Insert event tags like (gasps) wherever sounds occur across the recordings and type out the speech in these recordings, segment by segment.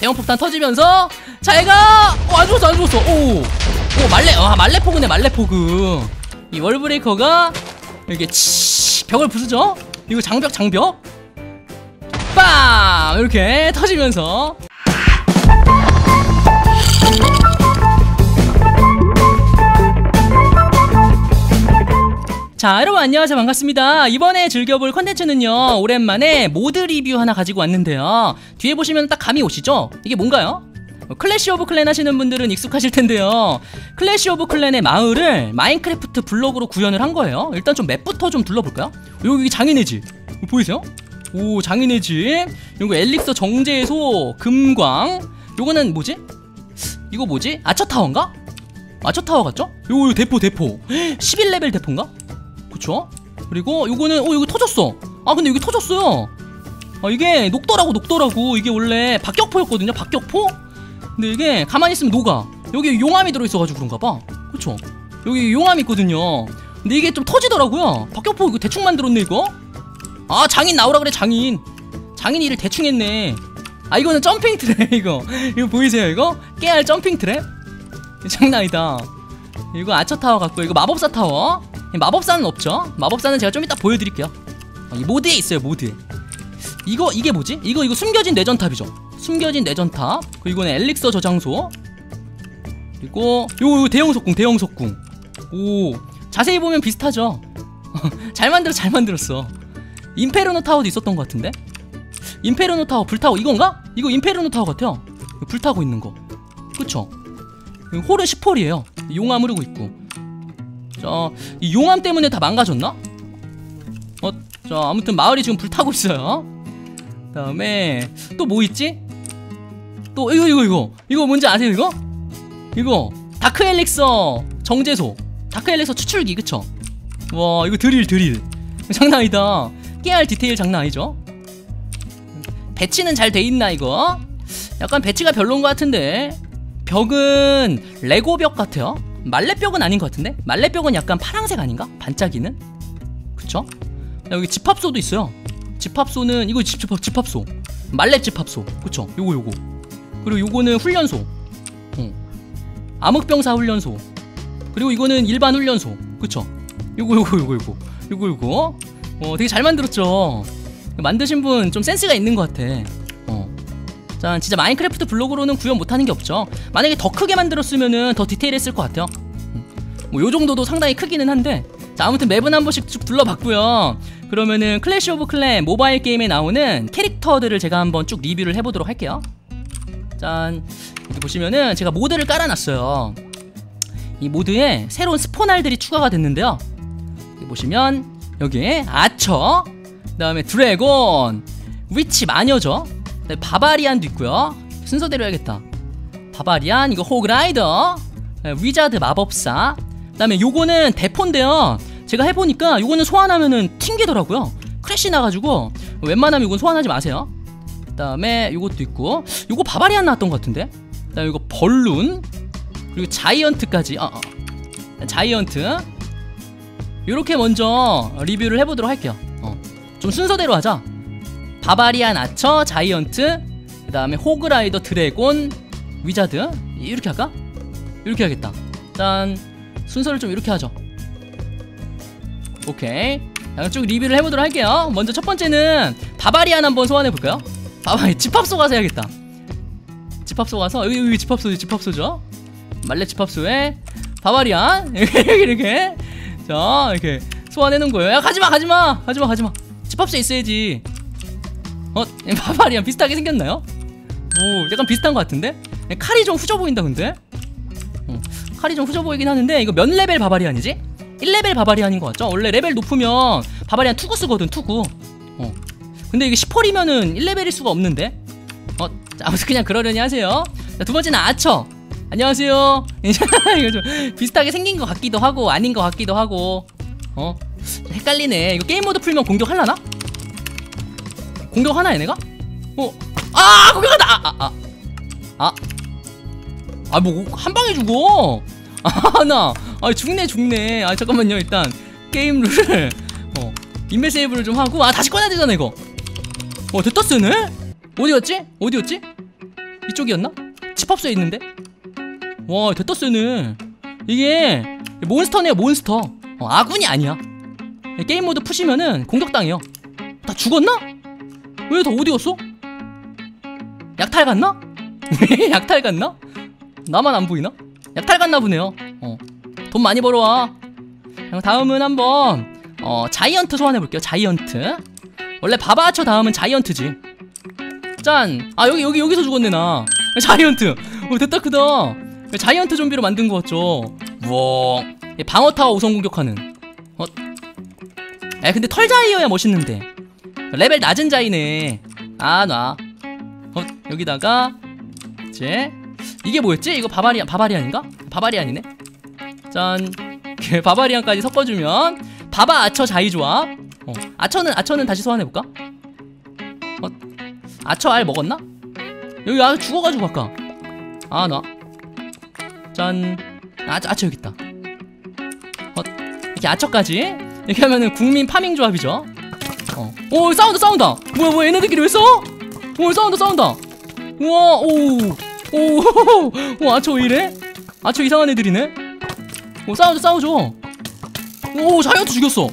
대형폭탄 터지면서 잘가 어, 안 죽었어 안 죽었어. 오, 오 말레 아 말레포그네 말레포그 이 월브레이커가 이렇게 치 벽을 부수죠? 이거 장벽 장벽? 빵! 이렇게 터지면서 자 여러분 안녕하세요 반갑습니다 이번에 즐겨볼 컨텐츠는요 오랜만에 모드 리뷰 하나 가지고 왔는데요 뒤에 보시면 딱 감이 오시죠? 이게 뭔가요? 클래시 오브 클랜 하시는 분들은 익숙하실 텐데요 클래시 오브 클랜의 마을을 마인크래프트 블록으로 구현을 한 거예요 일단 좀 맵부터 좀 둘러볼까요? 여기 장인의 집 보이세요? 오 장인의 집 요거 엘릭서 정제소 금광 요거는 뭐지? 이거 뭐지? 아처타워인가? 아처타워 같죠? 요거 요거 대포 대포 (gasps) 11레벨 대포인가? 그쵸? 그리고 요거는 어 이거 터졌어. 아 근데 여기 터졌어요. 아 이게 녹더라고 녹더라고. 이게 원래 박격포였거든요 박격포? 근데 이게 가만히 있으면 녹아. 여기 용암이 들어있어가지고 그런가봐. 그쵸? 여기 용암이 있거든요. 근데 이게 좀 터지더라고요. 박격포 이거 대충 만들었네 이거? 아 장인 나오라 그래 장인. 장인이 일을 대충 했네. 아 이거는 점핑 트랩 (laughs) 이거. 이거 보이세요 이거? 깨알 점핑 트랩? 장난 아니다. 이거 아처 타워 같고 이거 마법사 타워 마법사는 없죠? 마법사는 제가 좀 이따 보여드릴게요. 어, 이 모드에 있어요 모드에 이거 이게 뭐지? 이거 이거 숨겨진 내전탑이죠. 숨겨진 내전탑. 그리고 이거는 엘릭서 저장소. 그리고 요거 대형 석궁 대형 석궁. 오 자세히 보면 비슷하죠? (laughs) 잘 만들어 잘 만들었어. 임페르노 타워도 있었던 것 같은데? 임페르노 타워 불타고 이건가? 이거 임페르노 타워 같아요. 불타고 있는 거. 그쵸? 홀은 10홀이에요. 용암 흐르고 있고 자, 이 용암 때문에 다 망가졌나? 어, 자, 아무튼 마을이 지금 불타고 있어요. 다음에 또 뭐 있지? 또 이거 이거 이거 이거 뭔지 아세요 이거? 이거 다크 엘릭서 정제소 다크 엘릭서 추출기 그쵸? 와 이거 드릴 드릴 (laughs) 장난 아니다 깨알 디테일 장난 아니죠? 배치는 잘 돼 있나 이거? 약간 배치가 별로인 것 같은데 벽은 레고 벽 같아요 말레벽은 아닌 것 같은데? 말레벽은 약간 파랑색 아닌가? 반짝이는? 그쵸? 여기 집합소도 있어요 집합소는 이거 집, 집합, 집합소 말레 집합소 그쵸? 요거 요거 그리고 요거는 훈련소 어. 암흑병사 훈련소 그리고 이거는 일반 훈련소 그쵸? 요거 요거 요거 요거 요거 요거 어 되게 잘 만들었죠 만드신 분 좀 센스가 있는 것 같아 어. 자 진짜 마인크래프트 블록으로는 구현 못하는 게 없죠. 만약에 더 크게 만들었으면 더 디테일했을 것 같아요. 뭐 요정도도 상당히 크기는 한데. 자 아무튼 맵은 한 번씩 쭉 둘러봤고요. 그러면은 클래시 오브 클랜 모바일 게임에 나오는 캐릭터들을 제가 한번 쭉 리뷰를 해보도록 할게요. 짠. 이렇게 보시면은 제가 모드를 깔아놨어요. 이 모드에 새로운 스포날들이 추가가 됐는데요. 여기 보시면 여기에 아처 그 다음에 드래곤 위치 마녀죠 바바리안도 있고요. 순서대로 해야겠다. 바바리안 이거 호그라이더 위자드 마법사. 그 다음에 요거는 대포인데요. 제가 해보니까 요거는 소환하면은 튕기더라고요. 크래시 나가지고 웬만하면 요건 소환하지 마세요. 그 다음에 요것도 있고 요거 바바리안 나왔던 것 같은데? 그 다음에 이거 벌룬 그리고 자이언트까지. 어, 어. 자이언트. 요렇게 먼저 리뷰를 해보도록 할게요. 어. 좀 순서대로 하자 바바리안 아처 자이언트 그 다음에 호그라이더 드래곤 위자드. 이렇게 할까? 이렇게 해야겠다. 짠 순서를 좀 이렇게 하죠. 오케이. 쭉 리뷰를 해보도록 할게요. 먼저 첫 번째는 바바리안 한번 소환해볼까요? 바바리 집합소 가서 해야겠다. 집합소 가서 여기, 여기 집합소 집합소죠? 말레 집합소에 바바리안 (laughs) 이렇게 이렇게. 자 이렇게 소환해놓은 거예요. 야 가지마 가지마 가지마 가지마. 집합소 있어야지 어? 바바리안 비슷하게 생겼나요? 오 약간 비슷한 것 같은데? 칼이 좀 후져 보인다 근데? 어, 칼이 좀 후져 보이긴 하는데 이거 몇 레벨 바바리안이지? 1레벨 바바리안인 것 같죠? 원래 레벨 높으면 바바리안 투구 쓰거든 투구 어. 근데 이게 10홀이면은 1레벨일 수가 없는데? 어, 아무튼 그냥 그러려니 하세요 자, 두 번째는 아처 안녕하세요 (laughs) 이거 좀 비슷하게 생긴 것 같기도 하고 아닌 것 같기도 하고 어 헷갈리네 이거 게임 모드 풀면 공격하려나? 공격하나 얘네가? 어? 아 공격한다! 아! 아! 아! 아 뭐 한 방에 죽어 (laughs) 아나 아 죽네 죽네 아 잠깐만요 일단 게임 룰을 어 인벤 세이브를 좀 하고 아 다시 꺼내야 되잖아 이거 어 됐다 쓰네 어디였지? 어디였지? 이쪽이었나? 집합소에 있는데? 와 됐다 세네 이게 몬스터네요 몬스터 어, 아군이 아니야 게임 모드 푸시면은 공격당해요 다 죽었나? 왜 다 어디 갔어? 약탈 갔나? (laughs) 약탈 갔나? 나만 안 보이나? 약탈 갔나 보네요 어. 돈 많이 벌어와 다음은 한번 어, 자이언트 소환해볼게요 자이언트 원래 바바아처 다음은 자이언트지 짠! 아 여기 여기 여기서 죽었네 나 자이언트 오 됐다 크다 자이언트 좀비로 만든 거 같죠 우와 방어 타워 우선 공격하는 어? 에 근데 털 자이어야 멋있는데 레벨 낮은 자이네. 아놔. 어 여기다가 이제 이게 뭐였지? 이거 바바리안 바바리안인가? 바바리안이네. 짠. (laughs) 이렇게 바바리안까지 섞어주면 바바 아처 자이 조합. 어 아처는 아처는 다시 소환해볼까? 어 아처 알 먹었나? 여기 아 죽어가지고 아까. 아나 짠. 아, 아처 여기 있다. 어 이렇게 아처까지? 이렇게 하면은 국민 파밍 조합이죠 어. 오 싸운다 싸운다. 뭐야 뭐야 얘네들끼리 왜 싸워? 오 싸운다 싸운다. 우와 오오 (laughs) 왜 이래? 아처 이상한 애들이네. 오 싸우죠 싸우죠 오 자이언트 죽였어.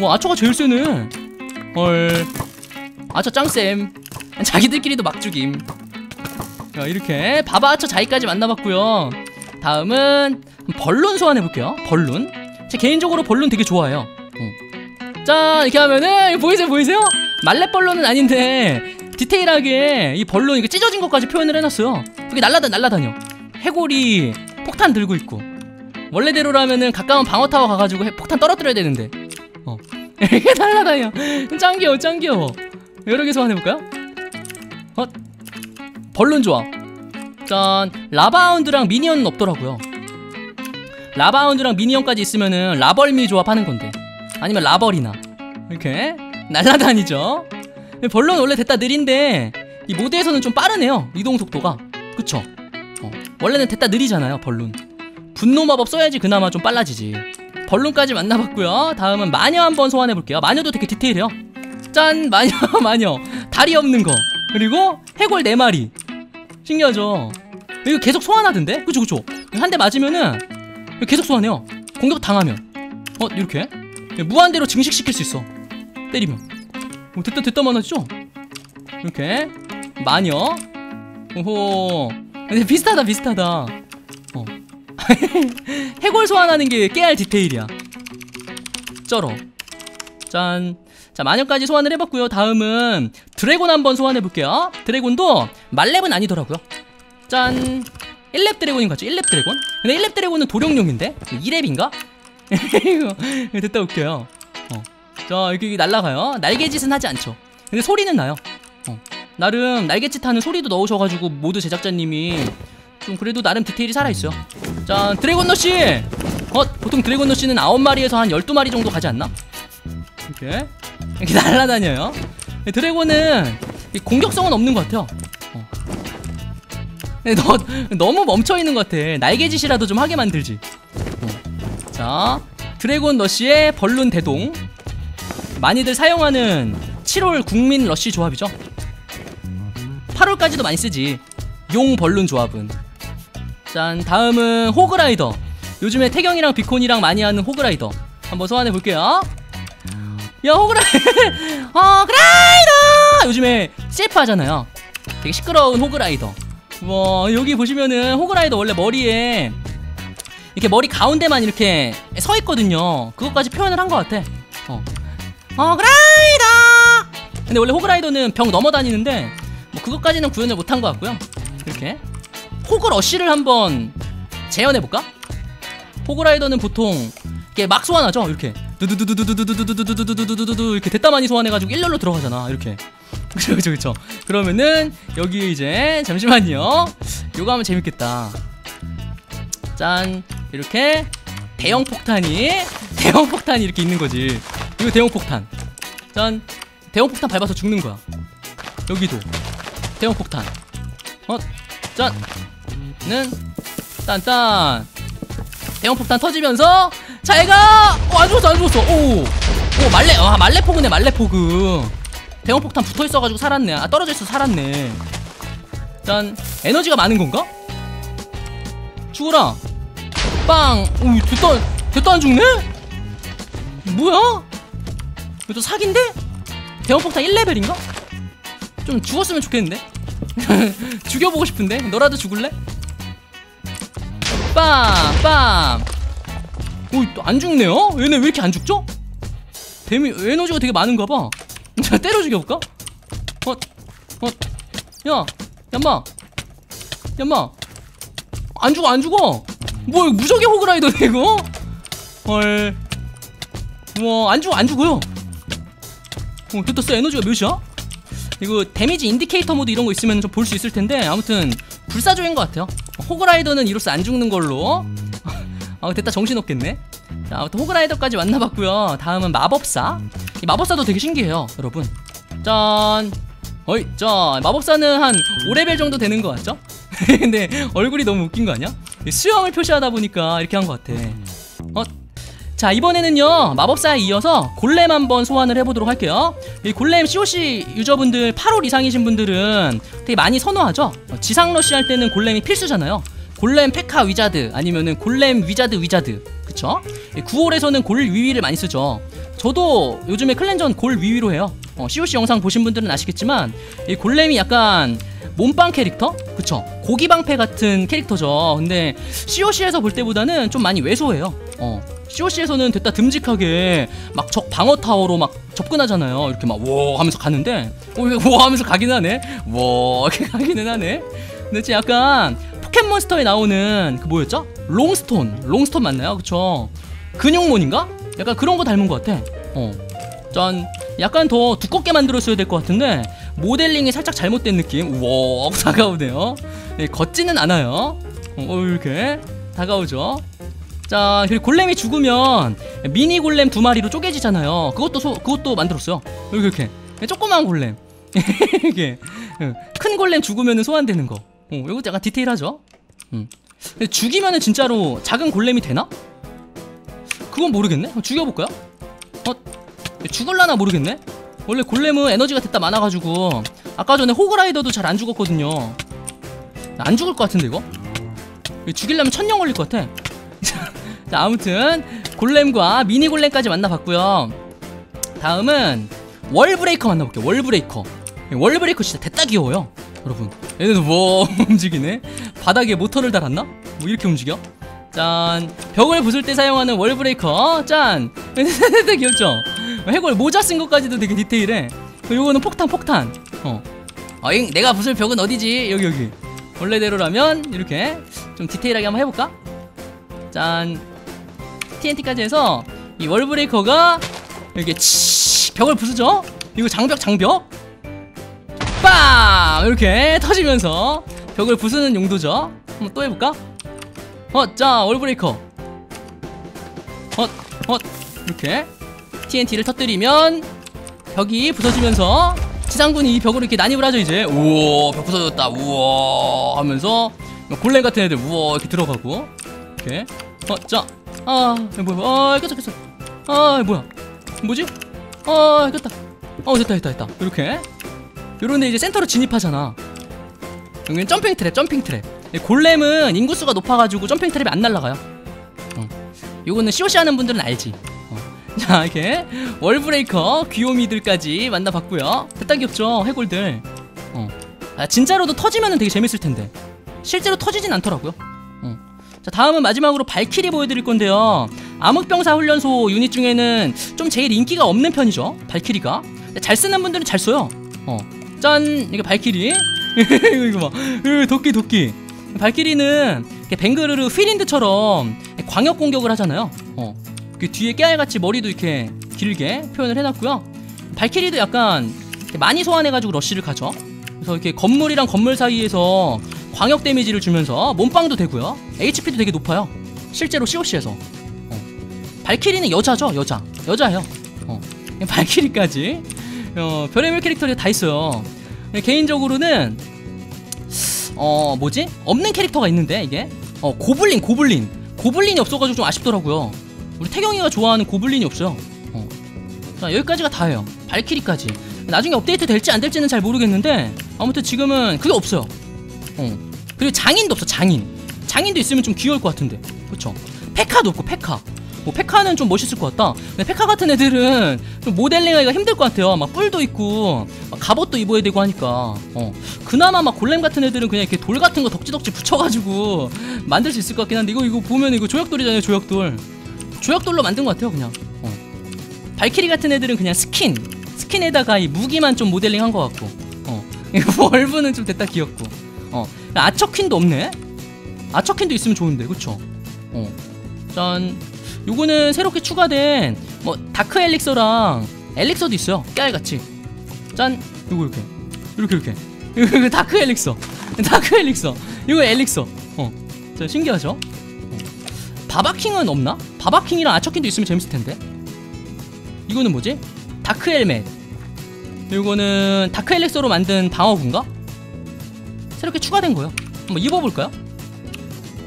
와 아처가 제일 세네. 헐. 아처 짱쌤. 자기들끼리도 막 죽임. 자 이렇게 바바아처 자이까지 만나봤고요. 다음은 벌룬 소환해볼게요 벌룬. 제 개인적으로 벌룬 되게 좋아해요 어. 자 이렇게 하면은 보이세요 보이세요? 말레벌룬은 아닌데 디테일하게 이 벌룬 이거 찢어진 것까지 표현을 해놨어요. 그게 날라다 날라다녀. 해골이 폭탄 들고 있고. 원래대로라면은 가까운 방어타워 가가지고 해- 폭탄 떨어뜨려야 되는데. 어. (laughs) 이게 날라다녀. 짱 귀여워 짱 귀여워. 여러 개 소환해볼까요? 어? 벌룬 좋아 짠 라바운드랑 미니언은 없더라고요. 라바운드랑 미니언까지 있으면은 라벌미 조합하는 건데 아니면 라벌이나. 이렇게 날라다니죠. 벌룬 원래 됐다 느린데 이 모드에서는 좀 빠르네요 이동 속도가. 그쵸? 어, 원래는 됐다 느리잖아요 벌룬 분노 마법 써야지 그나마 좀 빨라지지. 벌룬까지 만나봤고요. 다음은 마녀 한번 소환해볼게요. 마녀도 되게 디테일해요. 짠 마녀 (laughs) 마녀. 다리 없는 거. 그리고 해골 4마리. 신기하죠? 이거 계속 소환하던데? 그쵸 그쵸? 한 대 맞으면은 계속 소환해요. 공격 당하면. 어 이렇게 무한대로 증식시킬 수 있어 때리면 어, 됐다 됐다 많아지죠 이렇게 마녀 오호 비슷하다 비슷하다 어 (laughs) 해골 소환하는 게 깨알 디테일이야 쩔어 짠. 자, 마녀까지 소환을 해봤고요. 다음은 드래곤 한번 소환해볼게요. 드래곤도 말렙은 아니더라고요. 짠. 1렙 드래곤인 것 같죠? 1렙 드래곤? 근데 1렙 드래곤은 도룡용인데? 2렙인가? 이거 됐다 웃겨요. 어. 자, 이렇게 날아가요. 날개짓은 하지 않죠. 근데 소리는 나요. 어. 나름 날개짓 하는 소리도 넣으셔가지고 모두 제작자님이 좀 그래도 나름 디테일이 살아있어요. 자, 드래곤 너씨! 어, 보통 드래곤 너씨는 9마리에서 한 12마리 정도 가지 않나? 이렇게 이렇게 (laughs) 날아다녀요. 드래곤은 이 공격성은 없는 것 같아요. 어. 너, 너무 멈춰 있는 것 같아. 날개짓이라도 좀 하게 만들지. 어. 자, 드래곤 러쉬의 벌룬 대동. 많이들 사용하는 7월 국민 러쉬 조합이죠. 8월까지도 많이 쓰지. 용 벌룬 조합은. 짠, 다음은 호그라이더. 요즘에 태경이랑 비콘이랑 많이 하는 호그라이더. 한번 소환해 볼게요. 야 호그라이 (laughs) 호그라이더 요즘에 CF 하잖아요 되게 시끄러운 호그라이더 와 여기 보시면은 호그라이더 원래 머리에 이렇게 머리 가운데만 이렇게 서 있거든요. 그것까지 표현을 한 것 같아. 어. 호그라이더! 근데 원래 호그라이더는 벽 넘어 다니는데 뭐 그것까지는 구현을 못한 것 같고요. 이렇게 호그 러쉬를 한번 재현해 볼까? 호그라이더는 보통 이렇게 막 소환하죠? 이렇게. 두두두두두두두두두두두두두두두 이렇게 됐다 많이 소환해가지고 일렬로 들어가잖아 이렇게 그쵸 그쵸 그쵸 그러면은 여기 이제 잠시만요 요거 하면 재밌겠다 짠 이렇게 대형 폭탄이 대형 폭탄이 이렇게 있는 거지. 이거 대형 폭탄. 짠. 대형 폭탄 밟아서 죽는 거야. 여기도. 대형 폭탄. 어? 짠 는. 딴딴. 대형 폭탄 터지면서 잘가! 어, 안 죽었어 안 죽었어. 오, 오 말레 아 말레 포그네 말레 포그. 대형 폭탄 붙어 있어가지고 살았네. 아 떨어져 있어 살았네. 짠. 에너지가 많은 건가? 죽어라 빵! 오 됐다 됐다 안 죽네? 뭐야? 또 사기인데? 대원폭탄 1레벨인가? 좀 죽었으면 좋겠는데? (laughs) 죽여보고 싶은데? 너라도 죽을래? 빰! 빰! 오, 또 안 죽네요? 얘네 왜 이렇게 안 죽죠? 데미, 에너지가 되게 많은가 봐. 자, (laughs) 때려 죽여볼까? 어, 어, 야, 얌마. 얌마. 안 죽어, 안 죽어. 뭐, 무적의 호그라이더네, 이거? 헐. 우와, 안 죽어, 안 죽어요. 어, 됐다, 쎄, 에너지가 몇이야? 이거 데미지 인디케이터 모드 이런 거 있으면 좀 볼 수 있을 텐데 아무튼 불사조인 것 같아요. 호그라이더는 이로써 안 죽는 걸로. (laughs) 아 됐다 정신 없겠네. 자 아무튼 호그라이더까지 만나봤고요. 다음은 마법사. 이 마법사도 되게 신기해요, 여러분. 짠. 어이, 자 마법사는 한 5레벨 정도 되는 것 같죠? (laughs) 근데 얼굴이 너무 웃긴 거 아니야? 수영을 표시하다 보니까 이렇게 한 것 같아. 어, 자 이번에는요 마법사에 이어서 골렘 한번 소환을 해보도록 할게요. 이 골렘 COC 유저분들 8월 이상이신 분들은 되게 많이 선호하죠? 어, 지상 러시 할 때는 골렘이 필수잖아요. 골렘 페카 위자드 아니면은 골렘 위자드 위자드. 그쵸? 9월에서는 골 위위를 많이 쓰죠. 저도 요즘에 클렌전 골 위위로 해요. 어, COC 영상 보신 분들은 아시겠지만 이 골렘이 약간 몸빵 캐릭터? 그쵸 고기방패 같은 캐릭터죠 근데 COC에서 볼 때보다는 좀 많이 왜소해요 어 COC에서는 됐다 듬직하게 막 적 방어 타워로 막 접근하잖아요. 이렇게 막 워 하면서 가는데 워 하면서 가긴 하네. 워 이렇게 (laughs) 가기는 하네. 근데 진짜 약간 포켓몬스터에 나오는 그 뭐였죠? 롱스톤. 롱스톤 맞나요? 그쵸? 근육몬인가? 약간 그런 거 닮은 것 같아. 어. 짠. 약간 더 두껍게 만들었어야 될 것 같은데 모델링이 살짝 잘못된 느낌. 우와 (laughs) 다가오네요. 네, 걷지는 않아요. 어, 이렇게 다가오죠. 자 그리고 골렘이 죽으면 미니 골렘 두 마리로 쪼개지잖아요. 그것도 소, 그것도 만들었어요. 이렇게 이렇게 조그만 골렘 (laughs) 이게 큰 골렘 죽으면 소환되는 거. 어, 이거 약간 디테일하죠. 음. 근데 죽이면은 진짜로 작은 골렘이 되나? 그건 모르겠네. 죽여볼까요? 어 죽을라나 모르겠네. 원래 골렘은 에너지가 됐다 많아가지고 아까 전에 호그라이더도 잘 안 죽었거든요. 안 죽을 것 같은데 이거? 죽이려면 천년 걸릴 것 같아. (laughs) 자 아무튼 골렘과 미니 골렘까지 만나봤고요. 다음은 월브레이커 만나볼게요. 월브레이커. 월브레이커 진짜 됐다 귀여워요 여러분. 얘네도 뭐 (laughs) 움직이네? 바닥에 모터를 달았나? 뭐 이렇게 움직여? 짠. 벽을 부술 때 사용하는 월브레이커. 짠. (laughs) 되게 귀엽죠 해골 모자 쓴 것까지도 되게 디테일해. 요거는 폭탄 폭탄. 어. 어잉 내가 부술 벽은 어디지? 여기 여기. 원래대로라면 이렇게 좀 디테일하게 한번 해볼까? 짠. TNT까지 해서 이 월브레이커가 이렇게 치 벽을 부수죠? 이거 장벽 장벽. 빵! 이렇게 터지면서 벽을 부수는 용도죠? 한번 또 해볼까? 어 자 월브레이커. 헛 헛. 이렇게 TNT를 터뜨리면 벽이 부서지면서 지상군이 이 벽으로 이렇게 난입을 하죠 이제. 우와 벽 부서졌다. 우와 하면서 골렘 같은 애들 우와 이렇게 들어가고. 이렇게. 어자. 아 뭐야? 아 꼈어 꼈어. 아 뭐야? 뭐지? 아 꼈다. 어 됐다 됐다 됐다. 이렇게. 요런데 이제 센터로 진입하잖아. 여기는 점핑 트랩 점핑 트랩. 골렘은 인구수가 높아가지고 점핑 트랩이 안 날라가요. 어. 요거는 COC 하는 분들은 알지. 어. (laughs) 자 이렇게 월브레이커 귀요미들까지 만나봤고요. 됐다 귀엽죠 해골들. 어. 아, 진짜로도 터지면 되게 재밌을 텐데. 실제로 터지진 않더라고요. 자 다음은 마지막으로 발키리 보여드릴 건데요. 암흑병사 훈련소 유닛 중에는 좀 제일 인기가 없는 편이죠 발키리가. 잘 쓰는 분들은 잘 써요. 어. 짠! 이게 발키리. (laughs) 이거 이거 봐. 도끼 도끼. 발키리는 뱅그르르 휘린드처럼 광역 공격을 하잖아요. 어. 그 뒤에 깨알같이 머리도 이렇게 길게 표현을 해놨고요. 발키리도 약간 많이 소환해가지고 러쉬를 가죠. 그래서 이렇게 건물이랑 건물 사이에서 광역 데미지를 주면서 몸빵도 되고요. HP도 되게 높아요. 실제로 COC에서. 어. 발키리는 여자죠 여자. 여자예요. 어. 발키리까지. 어, 별의별 캐릭터들이 다 있어요. 개인적으로는 어 뭐지? 없는 캐릭터가 있는데 이게? 어 고블린 고블린. 고블린이 없어가지고 좀 아쉽더라고요 우리 태경이가 좋아하는 고블린이 없어요. 어. 자 여기까지가 다예요. 발키리까지. 나중에 업데이트 될지 안 될지는 잘 모르겠는데 아무튼 지금은 그게 없어요. 어. 그리고 장인도 없어 장인. 장인도 있으면 좀 귀여울 것 같은데. 그쵸? 페카도 없고 페카. 뭐 페카는 좀 멋있을 것 같다. 근데 페카 같은 애들은 좀 모델링하기가 힘들 것 같아요. 막 뿔도 있고 막 갑옷도 입어야 되고 하니까. 어. 그나마 막 골렘 같은 애들은 그냥 이렇게 돌 같은 거 덕지덕지 붙여가지고 (laughs) 만들 수 있을 것 같긴 한데 이거 이거 보면 이거 조약돌이잖아요 조약돌 조약돌로 만든 것 같아요 그냥. 어. 발키리 같은 애들은 그냥 스킨. 스킨에다가 이 무기만 좀 모델링 한 것 같고. 어. (laughs) 월브는 좀 됐다 귀엽고. 어. 아처퀸도 없네? 아처퀸도 있으면 좋은데 그쵸? 어 짠. 요거는 새롭게 추가된 뭐 다크 엘릭서랑 엘릭서도 있어요. 깨알같이. 짠. 요거 이렇게. 이렇게 이렇게. 이거, 다크 엘릭서. (laughs) 다크 엘릭서. 이거 엘릭서. 어 자 신기하죠? 어. 바바킹은 없나? 바바킹이랑 아처킹도 있으면 재밌을 텐데 이거는 뭐지? 다크 헬멧 이거는 다크 엘릭서로 만든 방어구인가? 새롭게 추가된 거요 한번 입어볼까요?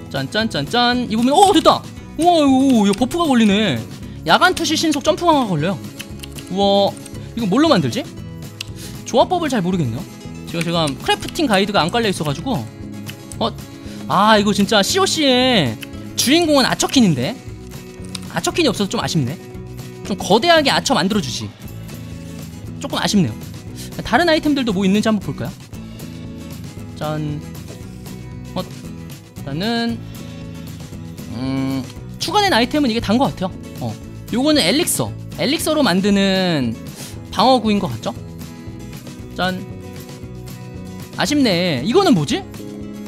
짠짠짠짠 입으면 오 됐다 우와 이거, 버프가 걸리네 야간 투시 신속 점프 강화가 걸려요 우와 이거 뭘로 만들지? 조합법을 잘 모르겠네요 제가 지금 크래프팅 가이드가 안 깔려 있어가지고 어? 아 이거 진짜 COC의 주인공은 아처킨인데 아처킨이 없어서 좀 아쉽네 좀 거대하게 아처 만들어주지 조금 아쉽네요 다른 아이템들도 뭐 있는지 한번 볼까요? 짠 어, 일단은 음, 추가된 아이템은 이게 단 것 같아요. 어, 요거는 엘릭서, 엘릭서로 만드는 방어구인 것 같죠? 짠. 아쉽네. 이거는 뭐지?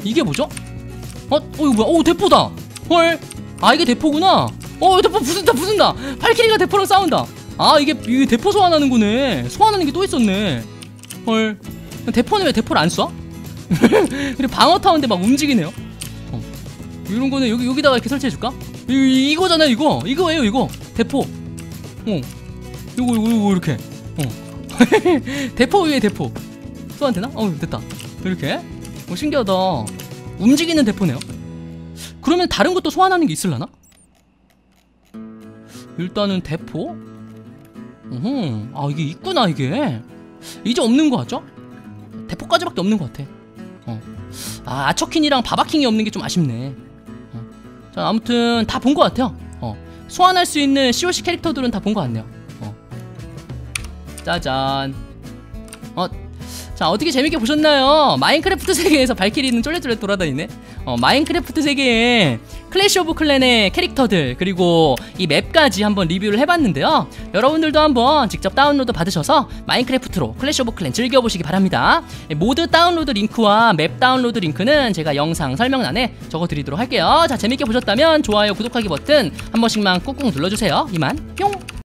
이게 뭐죠? 어, 어 이거 뭐야? 오 대포다. 헐. 아 이게 대포구나. 어 대포 부순다 부순다. 발키리가 대포랑 싸운다. 아 이게 이게 대포 소환하는 거네. 소환하는 게 또 있었네. 헐. 대포는 왜 대포를 안 쏴? 그리고 방어 타운데 막 움직이네요. 어. 이런 거는 여기 여기다가 이렇게 설치해 줄까? 이, 이거잖아요, 이거. 이거예요, 이거. 대포. 어. 이거 이거 이거 이렇게. 어. (laughs) 대포 위에 대포. 소환 되나? 어, 됐다. 이렇게. 어, 신기하다. 움직이는 대포네요. 그러면 다른 것도 소환하는 게 있을라나? 일단은 대포. 어허. 아, 이게 있구나, 이게. 이제 없는 거 같죠? 대포까지밖에 없는 것 같아. 어. 아 아처킨이랑 바바킹이 없는 게 좀 아쉽네. 어. 자 아무튼 다 본 것 같아요. 어. 소환할 수 있는 COC 캐릭터들은 다 본 것 같네요. 어. 짜잔. 어. 자 어떻게 재밌게 보셨나요? 마인크래프트 세계에서 발키리는 쫄래쫄래 돌아다니네. 어, 마인크래프트 세계에 클래시 오브 클랜의 캐릭터들 그리고 이 맵까지 한번 리뷰를 해봤는데요. 여러분들도 한번 직접 다운로드 받으셔서 마인크래프트로 클래시 오브 클랜 즐겨보시기 바랍니다. 모드 다운로드 링크와 맵 다운로드 링크는 제가 영상 설명란에 적어드리도록 할게요. 자 재밌게 보셨다면 좋아요 구독하기 버튼 한 번씩만 꾹꾹 눌러주세요. 이만 뿅.